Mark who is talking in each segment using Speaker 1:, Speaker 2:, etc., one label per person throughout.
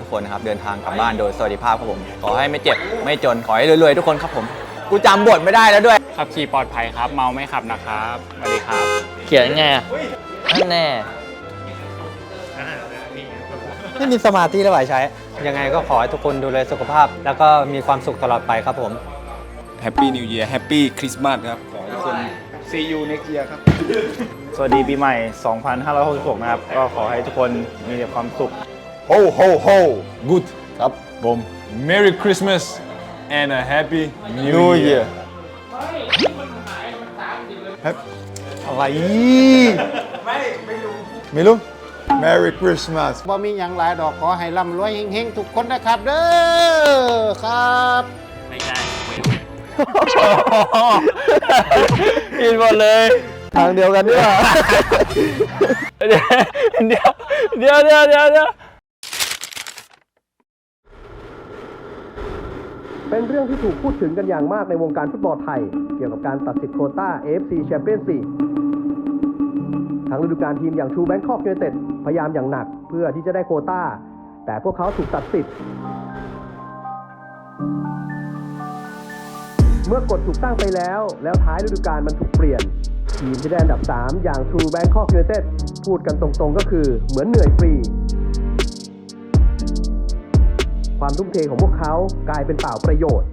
Speaker 1: ทุกๆคนนะครับเดินทางกลับบ้านโดยสวัสดิภาพครับผม ขอให้ไม่เจ็บไม่จนขอให้รวยๆทุกคนครับผม กูจำบทไม่ได้แล้วด้วย
Speaker 2: ขับขี่ปลอดภัยครับ เมาไม่ขับนะครับสวัสดีครับ
Speaker 3: เขียนไงอะนั่นแน่
Speaker 4: ไม่มีสมาธิแล้วไหวใช้ ยังไงก็ขอให้ทุกคนดูแลสุขภาพ แล้วก็มีความสุขตลอดไปครับผม
Speaker 5: แฮปปี้นิวเยียร์แฮปปี้คริสต์มาสครับ ขอให้ทุกคน
Speaker 2: See you next year ครับ สวัสดีปีใหม่ 2566 นะครับ ก็ขอให้ทุกคนมีแต่ความสุข
Speaker 5: ho ho ho good
Speaker 6: ครับผม Merry Christmas and a Happy New,
Speaker 5: New
Speaker 6: Year
Speaker 5: Year
Speaker 4: อะไร
Speaker 5: ไม่รู้ Merry Christmas
Speaker 7: บ่มีอย่างหลายดอกขอให้ร่ำรวยเฮงๆทุกคนนะครับเด้อครับ
Speaker 3: กินหมดเลย
Speaker 4: ทางเดียวกันเนี่ย
Speaker 3: เดี๋ยวเดี๋ยวเดี๋ยวเดี๋ยวเดี๋ยว
Speaker 8: เป็นเรื่องที่ถูกพูดถึงกันอย่างมากในวงการฟุตบอลไทย เกี่ยวกับการตัดสิทธิ์โคต้า AFC Champions League ทั้งฤดูกาลทีมอย่างชูแบงคอกยูไนเต็ดพยายามอย่างหนักเพื่อที่จะได้โคต้า แต่พวกเขาถูกตัดสิทธิ์ เมื่อกฎถูกตั้งไปแล้ว แล้วท้ายฤดูกาลมันถูกเปลี่ยน ทีมที่ได้อันดับ 3 อย่าง True Bangkok United พูดกันตรงๆก็คือเหมือนเหนื่อยฟรี ความทุ่มเทของพวกเขากลายเป็นเปล่าประโยชน์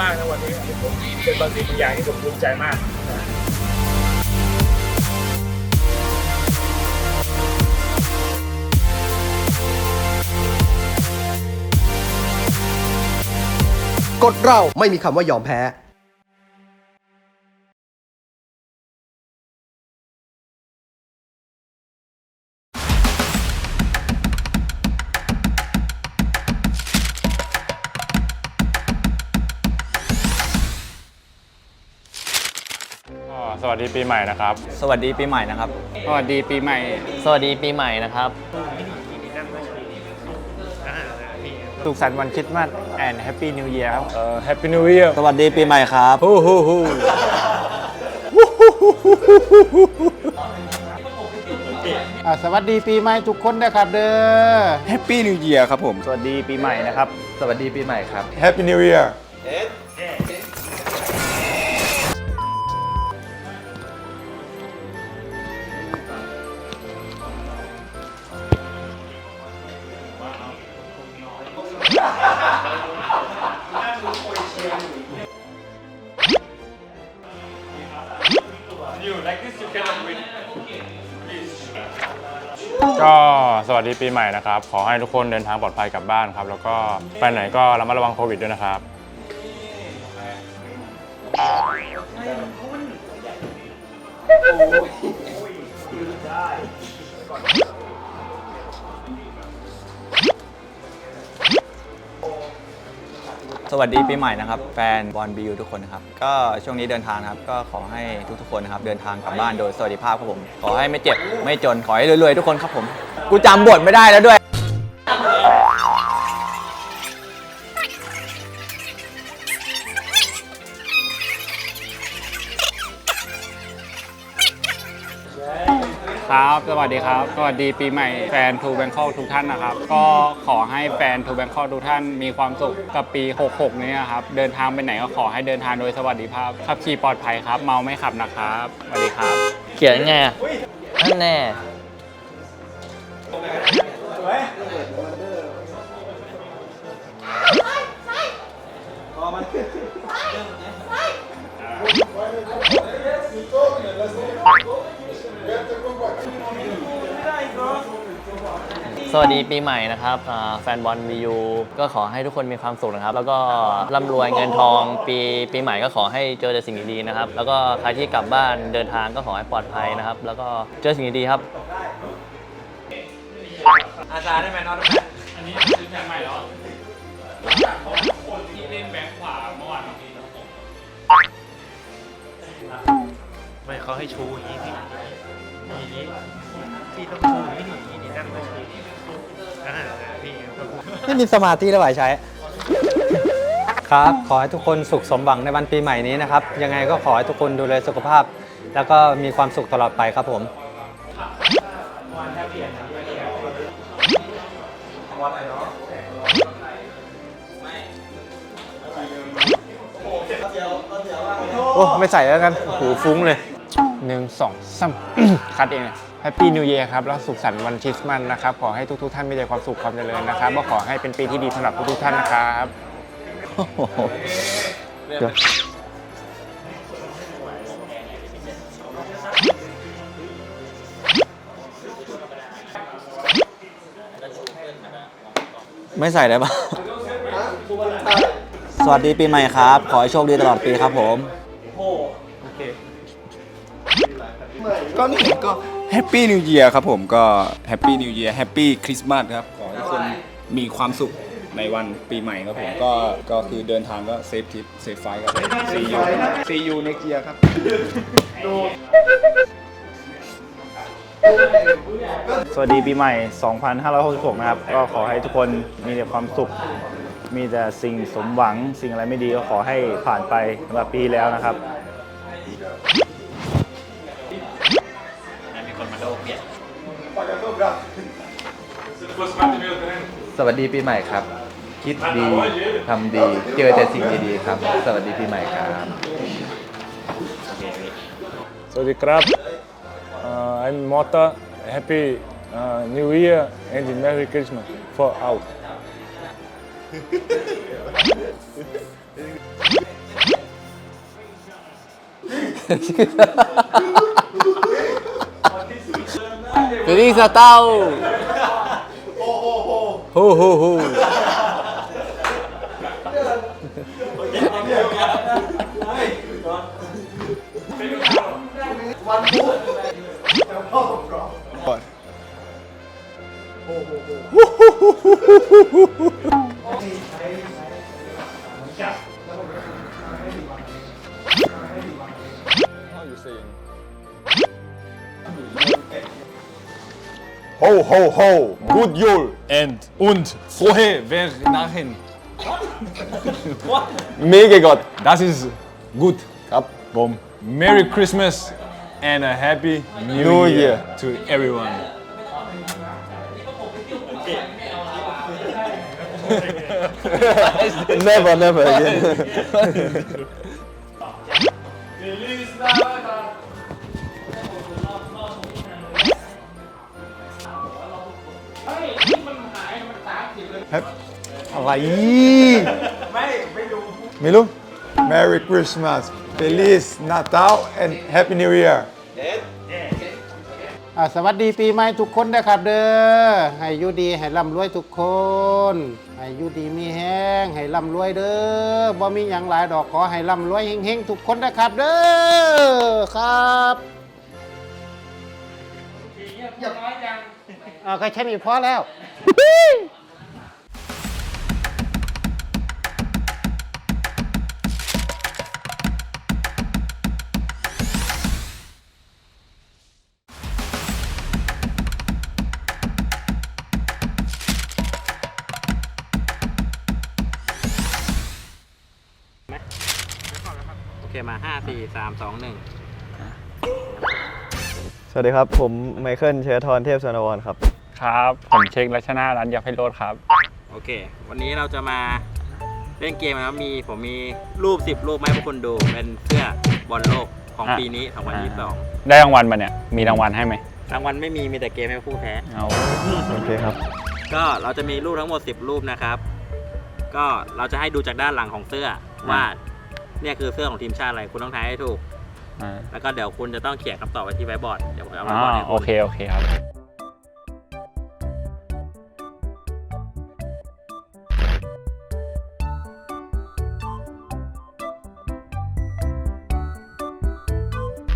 Speaker 9: มากนะวันนี้ผมเป็นบางสิ่งบางอย่างที่ผมภูมิใจมาก
Speaker 8: กฎเราไม่มีคำว่ายอมแพ้
Speaker 2: วัสดีปีใหม่นะครับ
Speaker 1: สวัสดีปีใหม่นะครับ
Speaker 2: สวัสดีปีใหม่
Speaker 3: สวัสดีปีใหม่นะครับ
Speaker 2: สุขสันต์วันคริสต์มาส and Happy New Year ครับ
Speaker 6: เอ่อ Happy New Year
Speaker 1: สวัสดีปีใหม่ครับ
Speaker 6: ฮู้ฮู้ฮู้
Speaker 7: อ่าสวัสดีปีใหม่ทุกคนนะครับเด้อ
Speaker 5: Happy New Year ครับผม
Speaker 2: สวัสดีปีใหม่นะครับ
Speaker 3: สวัสดีปีใหม่ครับ
Speaker 5: Happy New Year
Speaker 2: ก็สวัสดีปีใหม่นะครับ ขอให้ทุกคนเดินทางปลอดภัยกลับบ้านครับ แล้วก็ไปไหนก็ระมัดระวังโควิดด้วยนะครับ
Speaker 1: สวัสดีปีใหม่นะครับ แฟนบอลบิวทุกคนนะครับ ก็ช่วงนี้เดินทางนะครับ ก็ขอให้ทุกๆคนนะครับ เดินทางกลับบ้านโดยสวัสดิภาพครับผม ขอให้ไม่เจ็บ ไม่จน ขอให้รวยๆ ทุกคนครับผม กูจำบทไม่ได้แล้วด้วย
Speaker 2: ครับ สวัสดีครับ สวัสดีปีใหม่แฟนทูแบงคอกทุกท่านนะครับ ก็ขอให้แฟนทูแบงคอกทุกท่านมีความสุขกับปี 66 นี้นะครับ เดินทางไปไหนก็ขอให้เดินทางโดยสวัสดิภาพ ขับขี่ปลอดภัยครับ เมาไม่ขับนะครับ สวัสดีครับ
Speaker 3: เขียนไงอะนั่นแน่ สวัสดีปีใหม่นะครับอ่าแฟนบอลวียูก็ขอให้ทุกคนมีความสุขนะครับ แล้วก็ร่ำรวยเงินทองปีปีใหม่ก็ขอให้เจอแต่สิ่งดีๆนะครับ แล้วก็ใครที่กลับบ้านเดินทางก็ขอให้ปลอดภัยนะครับ แล้วก็เจอสิ่งดีๆครับ
Speaker 2: อาจารย์ได้ไหมน้องอันนี้ซื้อแบงค์ใหม่เหรอคนที่เล่นแบงค์ขวาเมื่อวาน
Speaker 10: ไม่เขาให้ชูอย่างนี้อย่างนี้พี่ต้องชูอย่างนี้อย่าง นี้นั่งมาชูอ่าพี่ก็พูด
Speaker 1: ไม่มีสมาธิเลยไหวใช้ ครับ ขอให้ทุกคนสุขสมหวังในวันปีใหม่นี้นะครับ ยังไงก็ขอให้ทุกคนดูแลสุขภาพ แล้วก็มีความสุขตลอดไปครับผม
Speaker 11: โอ้ ไม่ใส่แล้วกันหูฟุ้งเลย หนึ่งสองสาม คัดเอง แฮปปี้นิวเยียร์ครับแล้วสุขสันต์วันคริสต์มาสนะครับ ขอให้ทุกๆท่านมีแต่ความสุขความเจริญนะครับและขอให้เป็นปีที่ดีสำหรับทุกๆท่านนะครับ
Speaker 12: ไม่ใส่ได้ปะสวัสดีปีใหม่ครับ ขอให้โชคดีตลอดปีครับผม
Speaker 5: ก็นี่ก็ แฮปปี้นิว e ยียร์ครับผมก็แฮปปี้นิว e ยียร์แฮปปี้คริสต์มาสครับ ขอให้ทุกคนมีความสุขในวันปีใหม่ครับผมก็ก็คือเดินทางก็เซฟทิปเซฟไฟครับ see you see you next year ครับ
Speaker 13: สวัสดีปีใหม่ 2566 นะครับ ก็ขอให้ทุกคนมีแต่ความสุข มีแต่สิ่งสมหวัง สิ่งอะไรไม่ดีก็ขอให้ผ่านไปสำหรับปีแล้วนะครับ
Speaker 4: สวัสดีปีใหม่ครับ คิดดีทำดี เจอแต่สิ่งดีๆครับ สวัสดีปีใหม่ครับ
Speaker 6: สวัสดีครับ uh, I'm Mota Happy uh, New Year and Merry Christmas for all
Speaker 14: Feliz Natal! Ho, ho, ho!
Speaker 6: โฮโฮโ Ho, ho, ho. Good Yule. And, und, frohe Weihnachten. Mega Gott. Das ist gut. Ab. Boom. Merry Christmas and a happy new, new year, year to everyone.
Speaker 4: never, never again.
Speaker 13: อะไรไม่รู้ Merry Christmas Feliz Natal and Happy New Year
Speaker 7: อ่าสวัสดีปีใหม่ทุกคนนะครับเด้อ ให้อยู่ดีให้ร่ำรวยทุกคน ให้อยู่ดีมีแห้งให้ร่ำรวยเด้อ บ่มีหยังหลายดอกขอให้ร่ำรวยเฮงๆทุกคนนะครับเด้อ ครับอ่าก็แค่นี้พอแล้ว
Speaker 14: อเคมา5 4 3 2 1
Speaker 4: สวัสดีครับ ผมไมเคิลเชื้อทรเทพสนวรครับ
Speaker 11: ครับ ผมเช็ครัชนาร้านยาไพโรดครับ
Speaker 14: โอเค วันนี้เราจะมาเล่นเกมนะครับมีผมมีรูป 10 รูปมาให้พวกคุณดู เป็นเสื้อบอลโลกของ
Speaker 11: อะ
Speaker 14: ปีนี้2022
Speaker 11: ได้รางวัลมาเนี่ย มีรางวัลให้ไหม
Speaker 14: รางวัลไม่มีมีแต่เกมให้ผู้แพ้
Speaker 11: เอา
Speaker 4: โอเคครับ
Speaker 14: ก็เราจะมีรูปทั้งหมด 10 รูปนะครับ ก็เราจะให้ดูจากด้านหลังของเสื้อว่า เนี่ยคือเสื้อของทีมชาติอะไรคุณต้องทายให้ถูก
Speaker 11: อ่า
Speaker 14: แล้วก็เดี๋ยวคุณจะต้องเขียนคำตอบไว้ที่ไว้บอร์ดเดี๋ยวผมเอา
Speaker 11: อ๋
Speaker 14: ไว้บอร์ด
Speaker 11: อ
Speaker 14: ให้
Speaker 11: โอ
Speaker 14: คุณ
Speaker 11: เค โอเคครับ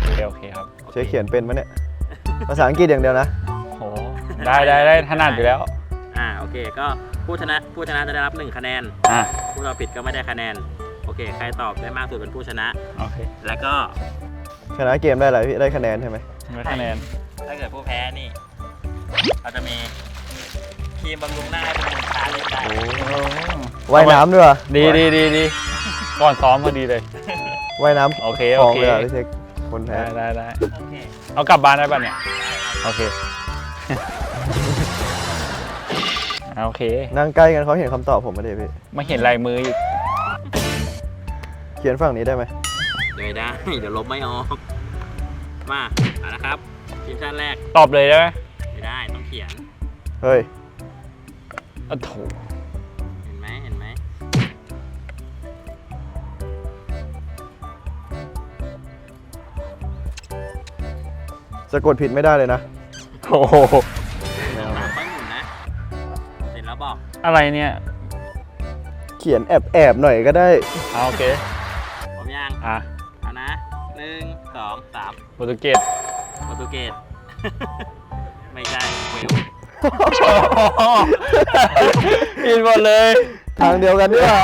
Speaker 11: โอเค โอเคครับ
Speaker 4: เช็คเขียนเป็นปะเนี่ย ภาษาอังกฤษอย่างเดียวนะ
Speaker 11: โห ได้ได้ได้ถนัดอยู่แล้ว
Speaker 14: อ่าโอเค ก็ผู้ชนะผู้ชนะจะได้รับ1คะแนน
Speaker 11: อะ
Speaker 14: ผู้เราผิดก็ไม่ได้คะแนน โอเค ใครตอบได้มากสุดเป็นผู้ชนะ
Speaker 2: โอเค
Speaker 14: แล้วก็
Speaker 4: ชนะเกมได้อะไรพี่ได้คะแนนใช่ไหม
Speaker 2: ไม่คะแนน
Speaker 14: ถ้าเกิดผู้แพ้นี่ เราจะมีครีมบำรุงหน้าให้เป็นมูลค่าเลยได้
Speaker 4: ว่ายน้ำด้วยวะ
Speaker 2: ดีดีดีดีก่อนซ้อมพอดีเลย
Speaker 4: ว่ายน้ำ
Speaker 2: โอเค
Speaker 4: ข
Speaker 2: โอ
Speaker 4: อง
Speaker 2: เค
Speaker 4: เลยอะพี่เช็คคนแพ้
Speaker 2: ได้ได้ได้เอากลับบ้านได้ป่ะเนี่ย โอเคโอเค
Speaker 4: นั่งใกล้กันเขาเห็นคำตอบผมไหมเดี๋ยพี่
Speaker 2: ไม่เห็นลายมืออีก
Speaker 4: เขียนฝั่งนี้ได้ไหม
Speaker 14: เดี๋ยวไม่ได้ เดี๋ยวลบไม่ออก มาเอาละครับทีมชาติแรก
Speaker 2: ตอบเลยได้ไหม
Speaker 14: ไม่ได้ต้องเขียน
Speaker 4: เฮ้ย
Speaker 2: อ้าวโถ
Speaker 14: เห็นไหมเห็นไหม
Speaker 4: สะกดผิดไม่ได้เลยนะ
Speaker 2: โอ้โห
Speaker 14: สามค่อยหมุนนะ เสร็จแล้วบอก
Speaker 2: อะไรเนี่ย
Speaker 4: เขียนแอบแอบๆหน่อยก็ได้
Speaker 2: เอาโอเค
Speaker 14: ผมยัง
Speaker 2: อะ
Speaker 14: เอานะหนึ่งสองสาม
Speaker 2: โปรตุเกส
Speaker 14: โปรตุเกส ไม่ใช่เวล
Speaker 2: กินหมดเลย
Speaker 4: ทางเดียวกันนี่หว่า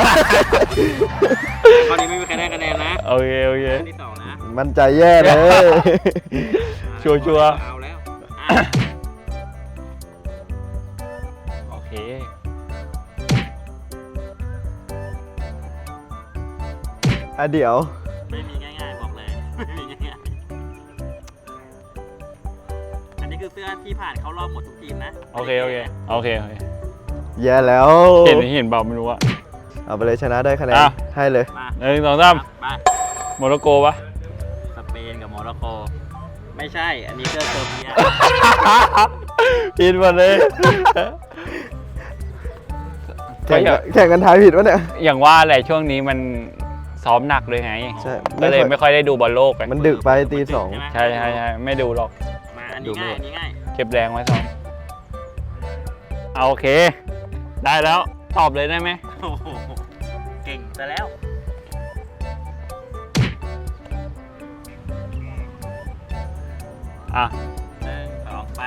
Speaker 14: ข้อนี้ไม่มีใครได้คะแนนนะ
Speaker 2: โอเคโอเค
Speaker 14: ข้อที่สองนะ
Speaker 4: มันใจแย่เลย
Speaker 2: ชัวร์ชัวร์
Speaker 14: เอาแล้ว
Speaker 2: โอเค
Speaker 4: อะเดี๋ยว
Speaker 14: ที่ผ่านเข้ารอบหมดทุกทีมนะ
Speaker 2: โอเคโอเคโอเคโอเค
Speaker 4: แย่แล้ว
Speaker 2: เห็นเห็นเปล่าไม่รู้อะ
Speaker 4: เอาไปเลยชนะได้คะแนน
Speaker 2: อะ
Speaker 4: ให้เลย
Speaker 14: มา
Speaker 2: หนึ่งสองสาม
Speaker 14: ไป
Speaker 2: โมร็อกโกปะ
Speaker 14: สเปนกับโมร็อกโกไม่ใช่ อันนี้เสื้อเซอร์เบีย
Speaker 2: กินหมดเลย
Speaker 4: แข่งกันแข่งกันทายผิดวะเนี่ย
Speaker 2: อย่างว่าแหละช่วงนี้มันซ้อมหนักเลยไง
Speaker 4: ใช่
Speaker 2: ก็เลยไม่ค่อยได้ดูบอลโลกกัน
Speaker 4: มันดึกไปตีสอง
Speaker 2: ใช่ใช่ใช่ไม่ดูหรอก
Speaker 14: มาอันนี้ง่ายอันนี้ง่าย
Speaker 2: เก็บแรงไว้ซ้อมเอาโอเค ได้แล้ว ตอบเลยได้ไหม
Speaker 14: โอ้โหเก่งซะแล้ว
Speaker 2: อะ
Speaker 14: หนึ่งสองไป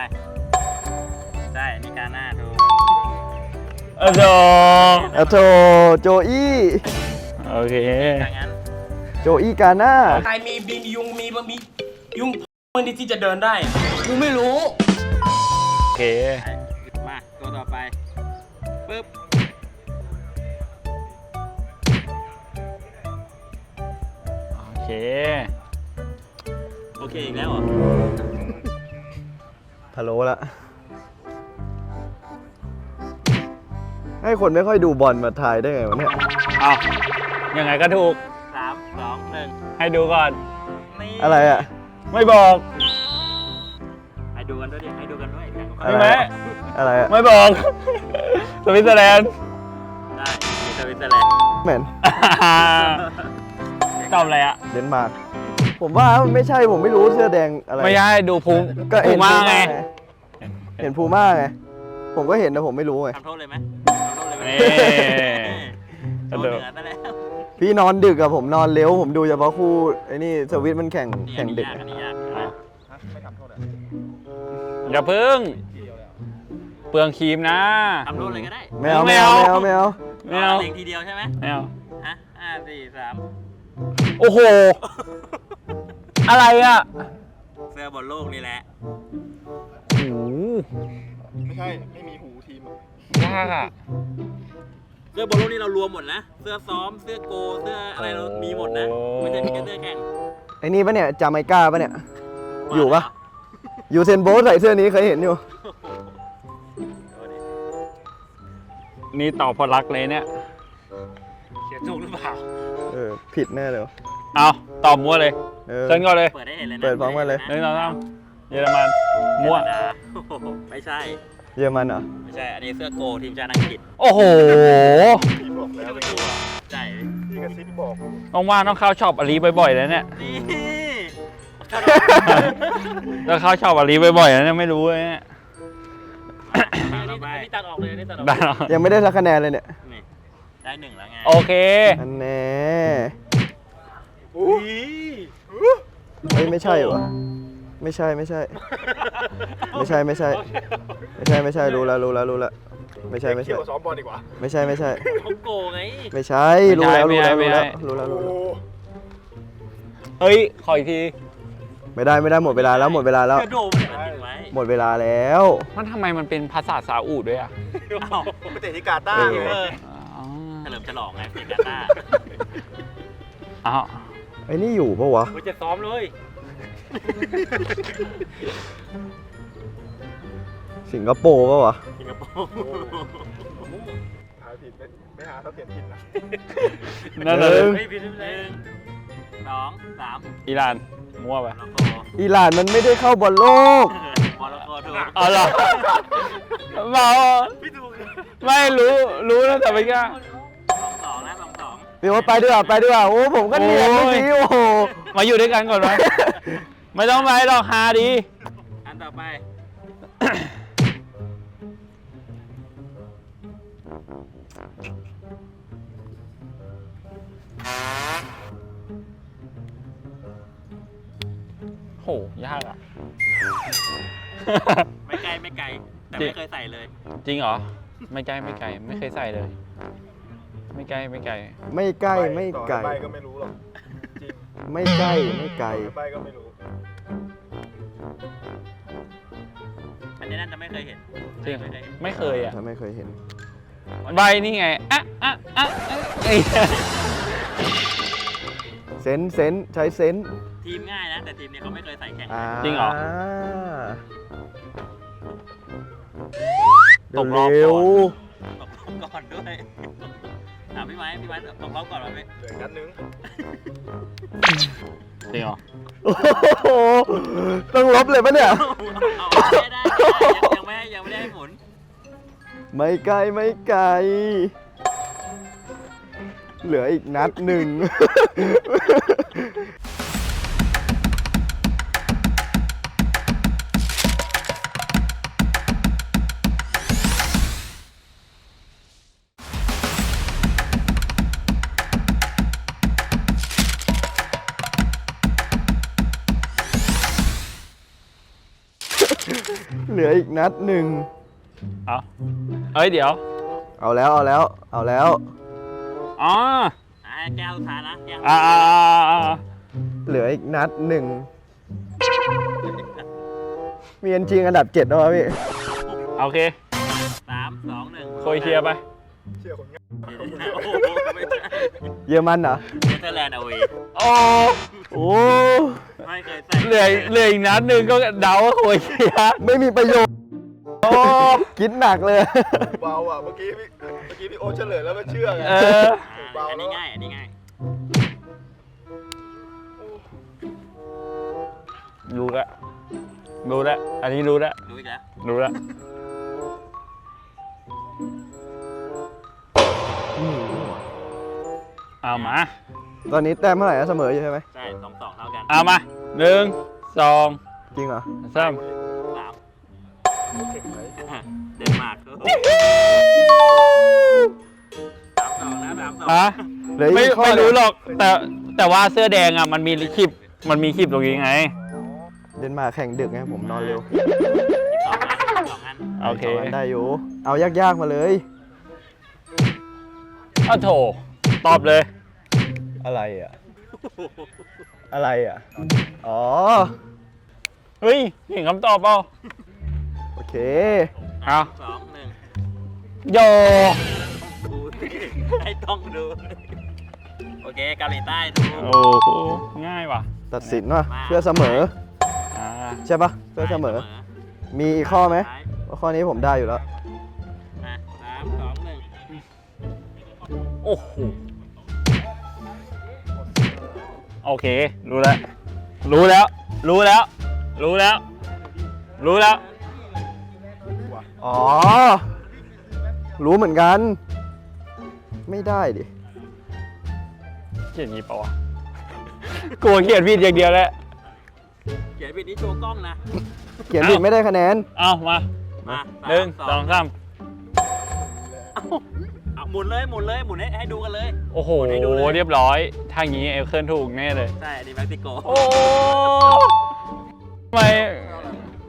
Speaker 14: ใช่อันนี้การหน้าดู
Speaker 2: โอ้โห
Speaker 4: อะโถโจอี้
Speaker 2: โอเค
Speaker 14: ถ้างั้น
Speaker 4: โจอี้กาน่า
Speaker 15: ใครมีบินยุงมีบะมียุงมันที่จะเดินได้ กูไม่รู้
Speaker 2: โอ เค
Speaker 14: มาตัวต่อไปปึ๊บ
Speaker 2: โอเค
Speaker 14: โอเคอีกแล้วเหรอ
Speaker 4: พะโล้ละให้คนไม่ค่อยดูบอลมาทายได้ไงวะเนี่ย
Speaker 2: เอายังไงก็ถูก
Speaker 14: สามสองหนึ่ง
Speaker 2: ให้ดูก่อน
Speaker 14: นี่
Speaker 4: อะไรอะ
Speaker 2: ไม่บอก
Speaker 14: ด้วยแข่งกับ
Speaker 4: อะ
Speaker 14: เขา
Speaker 4: ไร
Speaker 2: ไหม
Speaker 4: อะอะไรอะ
Speaker 2: ไม่บอก สวิตเซอร์แลนด์
Speaker 14: ได้มีสวิตเซอร์แลนด์
Speaker 4: แมน
Speaker 2: ตอบอะไรอะ
Speaker 4: เดนมาร์กผมว่ามันไม่ใช่ผมไม่รู้เสื้อแดงอะไร
Speaker 2: ไม่ใช่ดูภูมิ
Speaker 4: ก็
Speaker 2: ภู
Speaker 4: เห็น
Speaker 2: มาไง
Speaker 4: เห็นพูม่าไง ผมก็เห็นแต่ผมไม่รู้ไง
Speaker 14: ทำโทษเลยไหมทำโทษเลยไหม
Speaker 2: นี่
Speaker 14: โดนเหนือซะแล้ว
Speaker 4: พี่นอนดึกอะผมนอนเร็วผมดูเฉพาะคู่ไอ้นี่สวิตมันแข่ง
Speaker 14: นี่อั
Speaker 4: แข่
Speaker 14: น
Speaker 4: ง
Speaker 14: นี้
Speaker 4: ดึก
Speaker 14: ยากอันนี้ยากเห็นไหม
Speaker 2: อย่าพึ่ง เปลืองครีมนะ
Speaker 14: ทำโทษเลยก็ได้
Speaker 4: ไม่เอาไม่เอาไม่เอาไม่เอา
Speaker 2: ไม่เอา
Speaker 14: เล็งทีเดียวใช่ไหม
Speaker 2: ไม่เอา
Speaker 14: อะห้าสี่สาม
Speaker 2: โอ้โห อะไรอะ
Speaker 14: เสื้อบอลโลกนี่แหละ
Speaker 2: โอ้โห
Speaker 5: ไม่ใช่ ไม่มีหูทีม
Speaker 2: ยากอะ
Speaker 14: เสื้อบอลโลกนี่เรารวมหมดนะ เสื้อซ้อม เสื้อโก เสื้ออะไรเรามีหมดนะ ไม่ใช่มีแค่เสื้อแข่ง
Speaker 4: ไอ้นี่ปะเนี่ยจาไมก้าปะเนี่ย อยู่ปะอยู่เซนโบทใส่เสื้อนี้เคยเห็นอยู่
Speaker 2: นี่ตอบเพอรักเลยเนี่ย
Speaker 14: เขียนถูกหรือเปล่า
Speaker 4: เออผิดแน่เลยวะ
Speaker 2: เอาตอบมั่วเลย
Speaker 4: เออ
Speaker 2: เชิญก่อนเลย
Speaker 14: เปิดได้เห็นเลยนะ
Speaker 4: เปิดพร้อมกันเลย
Speaker 2: หนึ่งสองสามเยอรมันมั่ว
Speaker 14: แคนาดาโอ้โหไม่ใช่
Speaker 4: เยอรมันเหรอ
Speaker 14: ไม่ใช่ อันนี้เสื้อโกทีมชาติอังกฤษ
Speaker 2: โอ้โห
Speaker 14: ไม่ต้องกลัวใช่
Speaker 2: ว่างๆต้องเข้าช็อปอาลีบ่อยๆแล้วเนี่ย
Speaker 14: นี่
Speaker 2: ต้องเข้าช็อปอาลีบ่อยๆแล้วเนี่ยไม่รู้เลยเนี่ย
Speaker 14: ต่อไป
Speaker 15: นี่ตัดออกเลยนี่ตัดออก
Speaker 2: ได้เหรอ
Speaker 4: ยังไม่ได้สักคะแนนเลยเนี่ย
Speaker 14: นี่ได้หนึ่งแล้วไง
Speaker 2: โอเค
Speaker 4: อันแน่เฮ้ยไม่ใช่วะไม่ใช่ไม่ใช่ ไม่ใช่ไม่ใช่ ไม่ใช่ไม่ใช่รู้แล้วรู้แล้วรู้แล้วไม่ใช่ไม่ใช่
Speaker 16: เที่ยวซ้อมบอลดีกว่า
Speaker 4: ไม่ใช่ไม่ใช่
Speaker 14: คองโกไง
Speaker 4: ไม่ใช่รู้แล้วรู้แล้วรู้แล้วรู้แล้วรู้แล้ว
Speaker 2: เฮ้ย ขออีกที
Speaker 4: ไม่ได้ไม่ได้หมดเวลาแล้วหมดเวลาแล้ว
Speaker 14: กระโดดมันติดไว้
Speaker 4: หมดเวลาแล้ว
Speaker 2: มันทำไมมันเป็นภาษาซาอุด้วยอะ
Speaker 14: อ้าว
Speaker 16: ไปเตะที่กาตาร์
Speaker 4: เออ
Speaker 16: ไง
Speaker 14: เออ
Speaker 2: อ๋อ
Speaker 14: เฉลิมฉลองไงเพียกาตาร์
Speaker 2: อ้าว
Speaker 4: ไอ้นี่อยู่ปะวะ
Speaker 14: มันจะซ้อมเลย
Speaker 4: สิงคโปร์ปะวะ
Speaker 14: สิงคโปร์
Speaker 16: หาผิดไม่ไม่หาถ้าเปลี่ยนผิดนะ
Speaker 2: นั่นเล
Speaker 4: ห
Speaker 2: ย
Speaker 4: นึ่ง
Speaker 14: เฮ้ยพี่หนึ่งสองสาม
Speaker 2: อิหร่าน มั่วไป
Speaker 14: โลโก้
Speaker 4: อิหร่านมันไม่ได้เข้าบอลโลก
Speaker 14: มอร็อกโกถูก
Speaker 2: เอาเหรอเมา
Speaker 14: พี่ถูก
Speaker 2: ไม่รู้รู้นะแต่ไม่กล้า
Speaker 14: สองสองนะสองสอง
Speaker 4: พี่โอ๊ตไปดีกว่าไปดีกว่าโอ้ผมก็เนียนเมื่อกี้โอ้โห
Speaker 2: มาอยู่ด้วยกันก่อนไหมไม่ต้องไปหรอกฮาดี
Speaker 14: อันต่อไป
Speaker 2: ยากอะ
Speaker 14: ไม่ไกลไม่ไกล แต่
Speaker 2: จริง
Speaker 14: ไม่เคยใส่เลย
Speaker 2: จริงเหรอ ไม่ไกลไม่ไกล ไม่เคยใส่เลย ไม่ไกลไม่ไกล
Speaker 4: ไม่ใกล้ไม่ไกล
Speaker 16: ใบก็ไม่รู้หรอกจริง
Speaker 4: ไม่ใกล้ไม่ไกล
Speaker 16: ใบก็ไม่รู้
Speaker 14: อันนี้น่าจะไม่เคยเห็น
Speaker 2: จริง
Speaker 14: ไม่เคยได้เห็น
Speaker 2: ไม่เคยอะ
Speaker 4: ถ้าไม่เคยเห็น
Speaker 2: ใบนี่ไงอะอะอะอะไอ้
Speaker 4: เซนส์เซนส์ใช้เซนส์
Speaker 14: ทีมง่ายนะ แต่ทีมนี้เขาไม่เคยใส่แข่ง
Speaker 4: อ่า
Speaker 2: จริงเหรอ
Speaker 4: เร็
Speaker 2: ต
Speaker 4: ว
Speaker 2: กรอบ
Speaker 4: เร็ว
Speaker 2: ก่อน
Speaker 14: ตกรอบก่อนด้วยถามพี่ไม้พี่ไม้ตกรอบก่อนไหมพี่
Speaker 16: เหลืออีกนัดนึง
Speaker 2: จริงเหรอ
Speaker 4: โอ้โหต้องลบเลยปะเนี่ย
Speaker 14: เอาไม่ได้ยังยังไม่ให้ยังไม่ได้ให้หมุน
Speaker 4: ไม่ไกลไม่ไกล เหลืออีกนัดหนึ่ง นัดหนึ่ง
Speaker 2: เอาเอ้ยเดี๋ยว
Speaker 4: เอาแล้วเอาแล้ว เอาแล้ว
Speaker 2: อ๋อ
Speaker 14: อ่าแก้วสุดท้ายนะแก้ว
Speaker 2: อ่าอ่าอ่าอ่า
Speaker 4: เหลืออีกนัดหนึ่ง มีอันจริงอันดับเจ็ดแล้ววะพี่
Speaker 2: โอเค
Speaker 14: สามสองหนึ่ง
Speaker 2: โคยเชียร์ไป
Speaker 16: เชื่อคนง่าย
Speaker 14: โอ้โหไม่ใช่
Speaker 4: เยอรมันเหรอ
Speaker 14: เนเธอร์แลนด์เอาเว
Speaker 2: โอ้
Speaker 4: โอ้
Speaker 14: ไม่เคยใส่
Speaker 2: เหลือเหลืออีกนัดหนึ่งก็เดาว่าโคยเชียร์
Speaker 4: ไม่มีประโยชน์ โอ้คิดหนักเลย
Speaker 16: เบาอะเมื่อกี้พี่เมื่อกี้พี่โอ๊ตเฉลยแล้วก็เชื่อไง
Speaker 2: เออ
Speaker 14: อ่าอันนี้ง่าย อันนี้ง่าย
Speaker 2: รู้แล้วรู้แล้วอันนี้รู้แล้ว
Speaker 14: รู้อีกแล้ว
Speaker 2: รู้แล้วเอามา
Speaker 4: ตอนนี้แต้มเท่าไหร่นะเสมออยู่ใช่ไหม
Speaker 14: ใช่สองสองเท่ากัน
Speaker 2: เอามาหนึ่งสอง
Speaker 4: จริงเหรอ
Speaker 2: สาม
Speaker 14: สามเดนมาร์กสามสองนะสามสอง
Speaker 2: ฮะ
Speaker 4: เหลืออีก
Speaker 2: ไม่
Speaker 4: ข้อ
Speaker 2: ไม่
Speaker 4: เดียว
Speaker 2: รู้หรอก แต่แต่ว่าเสื้อแดงอะมันมีคลิปมันมีคลิปตรงนี้ไง
Speaker 4: เดนมาร์กแข่งดึกไงผมนอนเร็ว
Speaker 14: สองอันสองอัน
Speaker 2: โอเค
Speaker 4: สงนได้อยู่ เอายากๆมาเลย
Speaker 2: อ้าวโถตอบเลย
Speaker 4: อะไรอะ อะไรอะ อ๋อ
Speaker 2: เฮ้ยเห็นคำตอบเปล่า
Speaker 4: โอ เค
Speaker 2: เอา
Speaker 14: สองหนึ่ง
Speaker 2: โย
Speaker 14: ดูให้ต้องดู โอเคเกาหลีใต้ถูก
Speaker 2: โอ้โหง่ายว่ะ
Speaker 4: ตัดสินว่าเพื่อเสมอ
Speaker 2: อ่า
Speaker 4: ใช่ปะเพื่อเสมอ มีอีกข้อไหมเพราะข้อนี้ผมได้อยู่แล้ว
Speaker 14: มาสามสองหนึ่ง
Speaker 2: โอ้โหโอเค รู้แล้ว รู้แล้ว รู้แล้ว รู้แล้ว รู้แล้ว
Speaker 4: อ๋อ รู้เหมือนกัน ไม่ได้ดิ
Speaker 2: เขียนงี้ปะวะ กลัวเขียนผิดอย่างเดียวแหละ
Speaker 14: เขียนผิดนี้โชว์กล้องนะ
Speaker 4: เขียนผิดไม่ได้คะแนน
Speaker 2: เอามา
Speaker 14: มา
Speaker 2: หนึ่งสองสาม
Speaker 14: เอาหมุนเลยหมุนเลยหมุนให้ให้ดูกันเลย
Speaker 2: โอ้โห
Speaker 14: หมุนให้ดูเลย
Speaker 2: เรียบร้อยทางนี้เอลเคิลถูกแน่เลย
Speaker 14: ใช่อันนี้เม็กซิโก
Speaker 2: โอ้ทำไม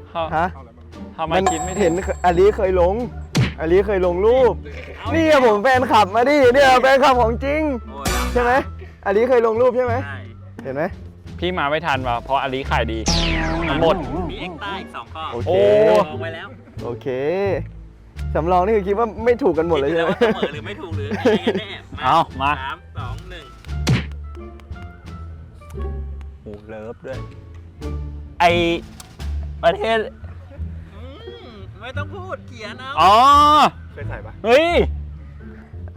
Speaker 2: เขา
Speaker 4: ฮะ
Speaker 2: ทำไม
Speaker 4: มัน
Speaker 2: คิดไม่
Speaker 4: เห็นอลีเคยลงอาลีเคยลงรูป นี่อะผมแฟนคลับมาดิเนี่ยแฟนคลับของจริงใช่ไหมอาลีเคยลงรูปใช่ไหมเห็นไหม
Speaker 2: พี่มาไม่ทันว่ะเพราะอลิขายดี หมด
Speaker 14: มีเอ็กต้าอีกสองข้อ
Speaker 4: โอเค
Speaker 14: ลองไว้แล้ว
Speaker 4: โอเคสำรองนี่คือคิดว่าไม่ถูกกันหมดเลยใช่ไหม
Speaker 14: เสมอหรือไม่ถูกหรืออะไรกันแน่
Speaker 2: เอามา
Speaker 14: สามสองหนึ่ง
Speaker 2: โอ้เลิฟด้วย ไอประเทศ
Speaker 14: ไม่ต้องพูดเขียนเอา
Speaker 2: อ๋อ
Speaker 16: เคยใส่ปะ
Speaker 2: เฮ้ย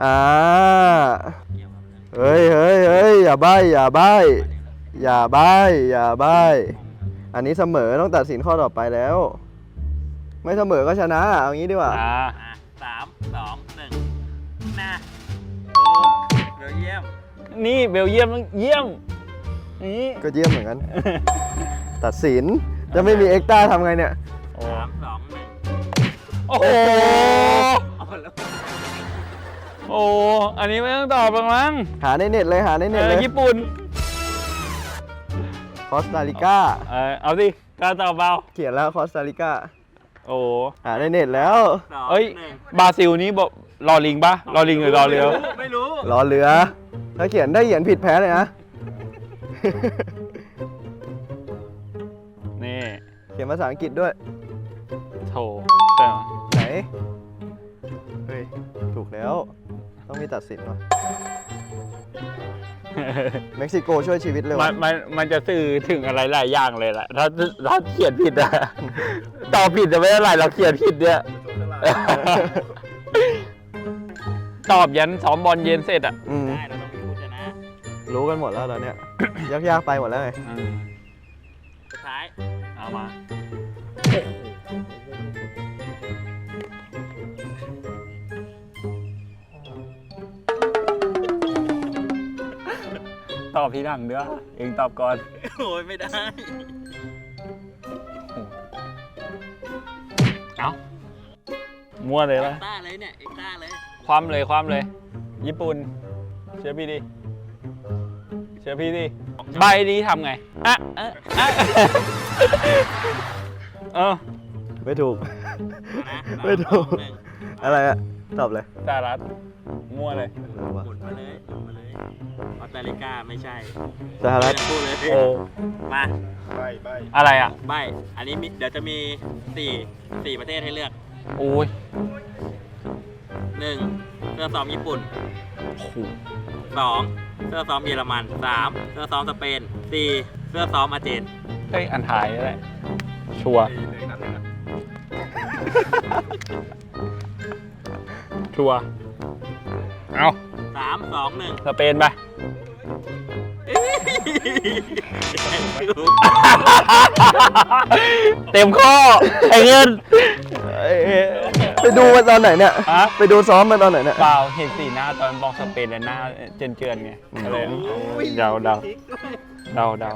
Speaker 4: อ่า เฮ้ยเฮ้ยเฮ้ยอย่าใบอย่าใบอย่าใบอย่าใบอันนี้เสมอต้องตัดสินข้อต่อไปแล้ว ไม่เสมอก็ชนะเอางี้ดีกว่า
Speaker 2: อ่า
Speaker 14: อะสามสองหนึ่งนะโอ้เดี๋ยวเยี่ยม
Speaker 2: นี่เบลเยียมเยี่ยม นี่
Speaker 4: ก็เยี่ยมเหมือนกัน ตัดสิน จะไม่มีเอ็กต้าทำไงเนี่ย
Speaker 14: สามสองหนึ่ง
Speaker 2: โอ้โห
Speaker 14: เอาแล้ว
Speaker 2: โอ้อันนี้ไม่ต้องตอบหรอกมั้ง
Speaker 4: หาในเน็ตเลยหาใน
Speaker 2: เอ
Speaker 4: เน็ต
Speaker 2: อ
Speaker 4: เลย
Speaker 2: ญี่ปุ่น
Speaker 4: คอสตาริกา
Speaker 2: เออเอาสิกล้าตอบเบา
Speaker 4: เขียนแล้วคอสตาริกา
Speaker 2: โอ้
Speaker 4: หาในเน็ตแล้ว
Speaker 14: สอง
Speaker 2: เอ้ย
Speaker 14: หนึ่ง
Speaker 2: บราซิลนี้บอกรอลิงปะรอลิงหรือรอเรือ
Speaker 14: ไม่รู้
Speaker 4: รอเรือ ถ้าเขียนได้เขียนผิดแพ้เลยนะ
Speaker 2: นี่
Speaker 4: เขียนภาษาอังกฤษด้วย
Speaker 2: โถแต่
Speaker 4: ไหน เฮ้ย ถูกแล้ว ต้องมีตัดสินว่ะเม็กซิโกช่วยชีวิตเลย
Speaker 2: มั
Speaker 4: ว่ะ
Speaker 2: นมันมันจะสื่อถึงอะไรหลายอย่างเลยแหละถ้าถ้าเขียนผิดอะ ตอบผิดจะไม่เท่าไหร่เราเขียนผิดเนี่ย ตอบยันซ้อมบอลเย็นเสร็จอะ
Speaker 4: อืม
Speaker 14: ได้เราต้องมีผู้ชนะ
Speaker 4: รู้กันหมดแล้วตอนเนี้ย ยากๆไปหมดแล้วไง
Speaker 14: สุดท้าย
Speaker 2: เอามา ตอบพี่หลังเด้อเองตอบก่อน
Speaker 14: โอ้ยไม่ได้
Speaker 2: เอามั่วเลย
Speaker 14: เอ็
Speaker 2: ปะ
Speaker 14: กต้าเลยเนี่ย เอกต้าเลย
Speaker 2: ความเลยความเลย ญี่ปุ่น เชื่อพี่ดิ เชื่อพี่ดิ ใบนี้ทำไงอะอะอะเออ
Speaker 4: ไม่ถูก ไม่ถูก
Speaker 14: องหนึ่ง
Speaker 4: อะไรอะ ตอบเลย
Speaker 2: สหรัฐมั่วเลย
Speaker 14: หมุนมาเลยหมุนมาเลยออสเตรลิกาไม่ใช่
Speaker 4: สหรัฐ
Speaker 14: ไม่ต้องพูดเลย
Speaker 2: โอ้
Speaker 14: มา
Speaker 16: ใบใบ
Speaker 2: อะไรอะ
Speaker 14: ใบอันนี้มีเดี๋ยวจะมีสี่สี่ประเทศให้เลือก
Speaker 2: โอ้ย
Speaker 14: หนึ่งเสื้อซ้อมญี่ปุ่นสองเสื้อซ้อมเยอรมันสามเสื้อซ้อมสเปนสี่เสื้อซ้อมอาร์เจน
Speaker 2: เฮ้ยอันถ่ายนี่แหละชัวร์ ชัวร์เอา
Speaker 14: สามสองหนึ่ง
Speaker 2: สเปนไปเต็มข้อไอ้เงิน
Speaker 4: ไปดูมาตอนไหนเนี่ย
Speaker 2: ฮะ
Speaker 4: ไปดูซ้อมมาตอนไหนเนี่ย
Speaker 2: เปล่าเห็นสีหน้าตอนบอกสเปนแล้วหน้าเจือนเจือนๆไงก็เลยเดาเดาเดาเดา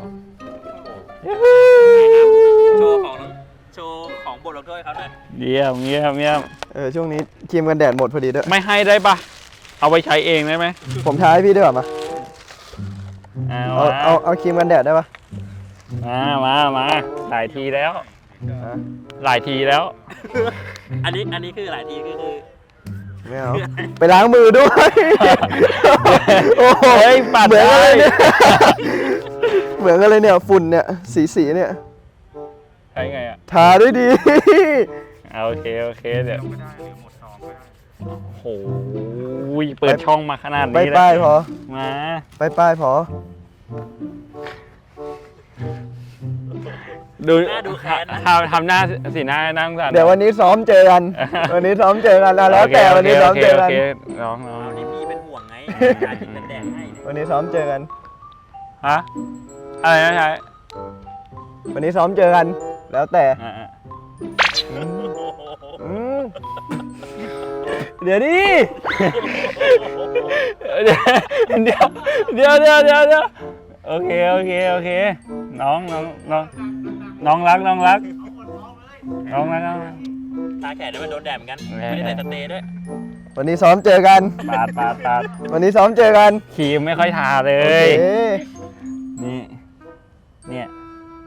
Speaker 14: โชว์ของโชว์ของบทลงโทษเขาหน่อย
Speaker 2: เยี่ยมเยี่ยมเยี่ยม
Speaker 4: เออช่วงนี้ครีมกันแดดหมดพอดีด้วย
Speaker 2: ไม่ให้ได้ปะเอาไปใช้เองได้ไหม
Speaker 4: ผมท้ายพี่ด้วยมา
Speaker 2: เอา
Speaker 4: เอาเอาเอาครีมกันแดดได้ปะ
Speaker 2: มามามาหลายทีแล้ว หลายทีแล้ว
Speaker 14: อันนี้อันนี้คือหลายทีคือคือ
Speaker 4: ไม่เอาไปล้างมือด้วย โอ้โห
Speaker 2: เฮ้ยปัด
Speaker 4: เหมือนกันเลย
Speaker 2: ได้
Speaker 4: เนี่ยเหมือนกันเลยเนี่ยฝุ่นเนี่ยสีสีๆเนี่ย
Speaker 2: ใช้ไงอะ
Speaker 4: ทาด้วยดี
Speaker 2: เอาโอเคโอเคเดี๋ยวโอ้โหเปิดช่องมาขนาด
Speaker 4: ไป
Speaker 2: นี้แล้ว
Speaker 4: ป้ายพอ
Speaker 2: มา
Speaker 4: ไปป้ายพอ
Speaker 2: ดู
Speaker 14: หน้าดูแค้นนะ
Speaker 2: ทำทำหน้าสีหน้านั่าสงสาร
Speaker 4: เดี๋ยววันนี้ซ้อมเจอกัน วันนี้ซ้อมเจอกันอะแล้วแต่
Speaker 2: โค
Speaker 4: วันนี้ซ้อมเจอกัน
Speaker 2: โคโคน้องน้อง
Speaker 14: เอานี่พี่เป็นห่วงไงการกินกันแดดให้เนี่ย
Speaker 4: วันนี้ซ้อมเจอกัน
Speaker 2: ฮะอะไรนะชาย
Speaker 4: วันนี้ซ้อมเจอกัน แล้วแต่
Speaker 2: อ่า
Speaker 4: อืมเดี๋ยวดิ
Speaker 2: เดี๋ยวเดี๋ยวเดี๋ยวเดี๋ยวเดี๋ยวเดี๋ยวโอเคโอเคโอเค น้องน้องน้องน้องรักน้องรักน้องรักน้องรัก
Speaker 14: ตาแขนเนี่ยมันโดนแดดเหมือนกันไม่ได้ใส่สเตย์ด้วย
Speaker 4: วันนี้ซ้อมเจอกัน
Speaker 2: ปาดปาดปาด
Speaker 4: วันนี้ซ้อมเจอกัน
Speaker 2: ครีมไม่ค่อยทาเล
Speaker 4: โอย เค
Speaker 2: นี่เนี่ย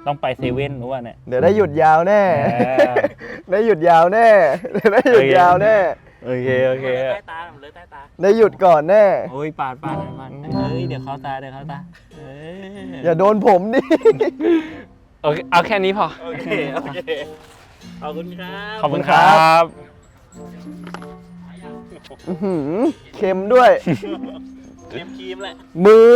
Speaker 2: ต้องไปเซเว่นรู้ป่ะเนี่ย
Speaker 4: เดี๋ยวได้หยุดยาวแน่
Speaker 2: เออ
Speaker 4: ได้หยุดยาวแน่ เดี๋ยวได้หยุดยาวแน่
Speaker 2: โอเคโอเค
Speaker 14: ใต้ตาผมเลยใต้ตา
Speaker 4: ได้หยุดก่อนแน่
Speaker 2: โอ้ยปาดปาดปาดเฮ้ยเดี๋ยวเข้าตาเดี๋ยวเข้าตาเอ้ย
Speaker 4: อย่าโดนผมดิ
Speaker 2: โอเคเอาแค่นี้พอ
Speaker 14: โอเคโอเคขอบคุณครับ
Speaker 2: ขอบคุณครับ
Speaker 4: อื้อหือเค็มด้วย
Speaker 14: เตรียมครีมแหละ
Speaker 4: มือ